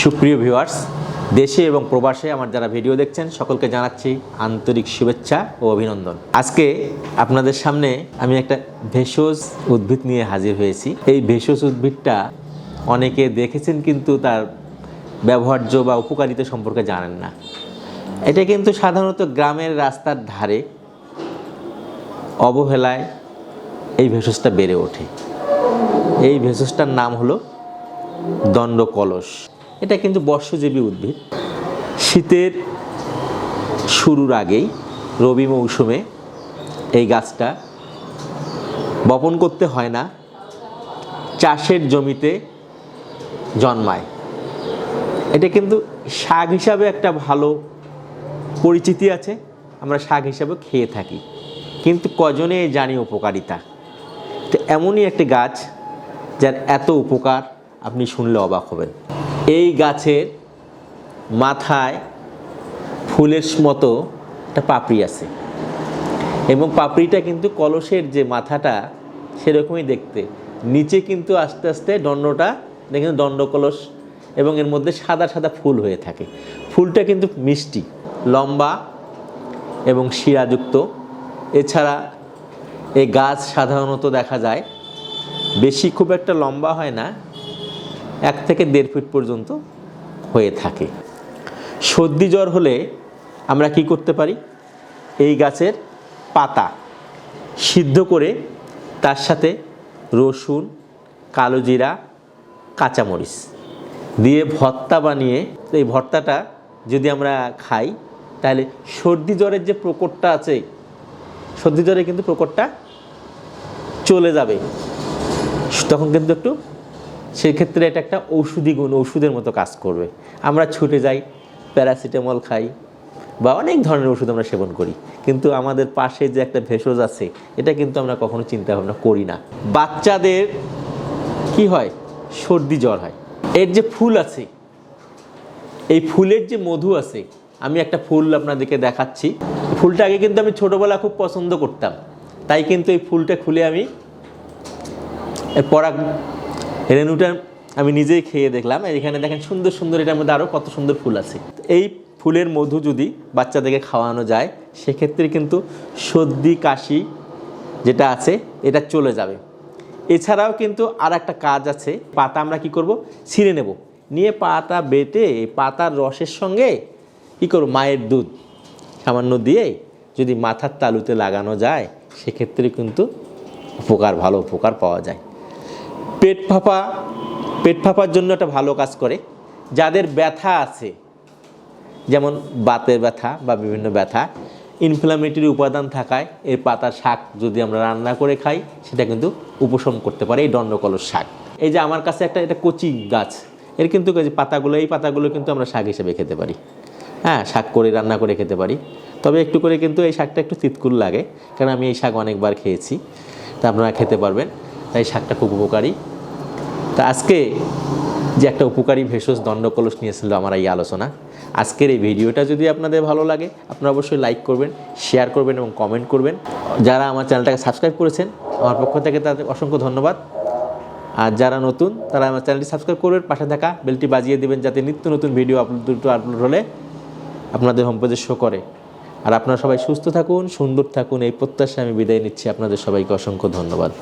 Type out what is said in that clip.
সুপ্রিয় ভিউয়ার্স দেশে এবং প্রবাসে আমার যারা ভিডিও দেখছেন, সকলকে জানাচ্ছি আন্তরিক শুভেচ্ছা ও অভিনন্দন। আজকে আপনাদের সামনে আমি একটা ভেষজ উদ্ভিদ নিয়ে হাজির হয়েছি। এই ভেষজ উদ্ভিদটা অনেকে দেখেছেন কিন্তু তার ব্যবহার্য বা উপকারিতা সম্পর্কে জানেন না। এটা কিন্তু সাধারণত গ্রামের রাস্তার ধারে অবহেলায় এই ভেষজটা বেড়ে ওঠে। এই ভেষজটার নাম হলো দণ্ড কলস এটা কিন্তু বর্ষজীবী উদ্ভিদ। শীতের শুরুর আগেই রবি মৌসুমে এই গাছটা বপন করতে হয় না, চাষের জমিতে জন্মায়। এটা কিন্তু শাক হিসাবে একটা ভালো পরিচিতি আছে, আমরা শাক হিসাবে খেয়ে থাকি। কিন্তু কজনে জানি উপকারিতা? তো এমনই একটি গাছ যার এত উপকার আপনি শুনলে অবাক হবেন। এই গাছের মাথায় ফুলের মতো একটা পাপড়ি আছে। এবং পাপড়িটা কিন্তু কলসের যে মাথাটা, সেরকমই দেখতে। নিচে কিন্তু আস্তে আস্তে দণ্ডটা, দেখেন দণ্ড কলস, এবং এর মধ্যে সাদা সাদা ফুল হয়ে থাকে। ফুলটা কিন্তু মিষ্টি, লম্বা এবং শিরাযুক্ত। এছাড়া এই গাছ সাধারণত দেখা যায়, বেশি খুব একটা লম্বা হয় না এক থেকে দেড় ফিট পর্যন্ত হয়ে থাকে। সর্দি জ্বর হলে আমরা কি করতে পারি? এই গাছের পাতা সিদ্ধ করে তার সাথে রসুন, কালো জিরা, কাঁচামরিচ দিয়ে ভর্তা বানিয়ে এই ভর্তাটা যদি আমরা খাই, তাহলে সর্দি জ্বরের যে প্রকোপটা আছে, সর্দি জ্বরে কিন্তু প্রকোপটা চলে যাবে। তখন কিন্তু একটু সেক্ষেত্রে এটা একটা ঔষধি গুণ ওষুধের মতো কাজ করবে। আমরা ছুটে যাই, প্যারাসিটামল খাই বা অনেক ধরনের ওষুধ আমরা সেবন করি। কিন্তু আমাদের পাশে যে একটা ভেষজ আছে, এটা কিন্তু আমরা কখনো চিন্তা ভাবনা করি না। বাচ্চাদের কি হয়? সর্দি জ্বর হয়। এর যে ফুল আছে, এই ফুলের যে মধু আছে, আমি একটা ফুল আপনাদেরকে দেখাচ্ছি। ফুলটা আগে কিন্তু আমি ছোটোবেলা খুব পছন্দ করতাম। তাই কিন্তু এই ফুলটা খুলে আমি এর রেনুটা আমি নিজেই খেয়ে দেখলাম। এখানে দেখেন সুন্দর সুন্দর এটার মধ্যে আরও কত সুন্দর ফুল আছে। এই ফুলের মধু যদি বাচ্চাদেরকে খাওয়ানো যায়, সেক্ষেত্রে কিন্তু সর্দি, কাশি যেটা আছে, এটা চলে যাবে। এছাড়াও কিন্তু আর একটা কাজ আছে, পাতা আমরা কি করব? ছিঁড়ে নেব। নিয়ে পাতা বেটে পাতার রসের সঙ্গে কী করব? মায়ের দুধ সামান্য দিয়ে যদি মাথার তালুতে লাগানো যায়, সেক্ষেত্রে কিন্তু উপকার, ভালো উপকার পাওয়া যায়। পেট ফাঁপা, পেট ফাঁপার জন্য একটা ভালো কাজ করে। যাদের ব্যথা আছে, যেমন বাতের ব্যথা বা বিভিন্ন ব্যথা ইনফ্লামেটরি উপাদান থাকায় এর পাতার শাক যদি আমরা রান্না করে খাই, সেটা কিন্তু উপশম করতে পারে এই দণ্ডকলস শাক। এই যে আমার কাছে একটা, এটা কচি গাছ, এর কিন্তু পাতাগুলো, এই পাতাগুলো কিন্তু আমরা শাক হিসেবে খেতে পারি। হ্যাঁ শাক করে, রান্না করে খেতে পারি। তবে একটু করে কিন্তু এই শাকটা একটু তিতকুল লাগে, কারণ আমি এই শাক অনেকবার খেয়েছি, তা আপনারা খেতে পারবেন। তাই শাকটা খুব উপকারী। তা আজকে যে একটা উপকারী ভেষজ দণ্ডকলস নিয়েছিল আমার এই আলোচনা, আজকের এই ভিডিওটা যদি আপনাদের ভালো লাগে, আপনারা অবশ্যই লাইক করবেন শেয়ার করবেন এবং কমেন্ট করবেন। যারা আমার চ্যানেলটাকে সাবস্ক্রাইব করেছেন, আমার পক্ষ থেকে তাদের অসংখ্য ধন্যবাদ। আর যারা নতুন, তারা আমার চ্যানেলটি সাবস্ক্রাইব করবেন, পাশে থাকা বেলটি বাজিয়ে দেবেন যাতে নিত্য নতুন ভিডিও আপলোড দুটো আপলোড হলে আপনাদের হোম পেজে শো করে। আর আপনারা সবাই সুস্থ থাকুন, সুন্দর থাকুন, এই প্রত্যাশা আমি বিদায় নিচ্ছি। আপনাদের সবাইকে অসংখ্য ধন্যবাদ।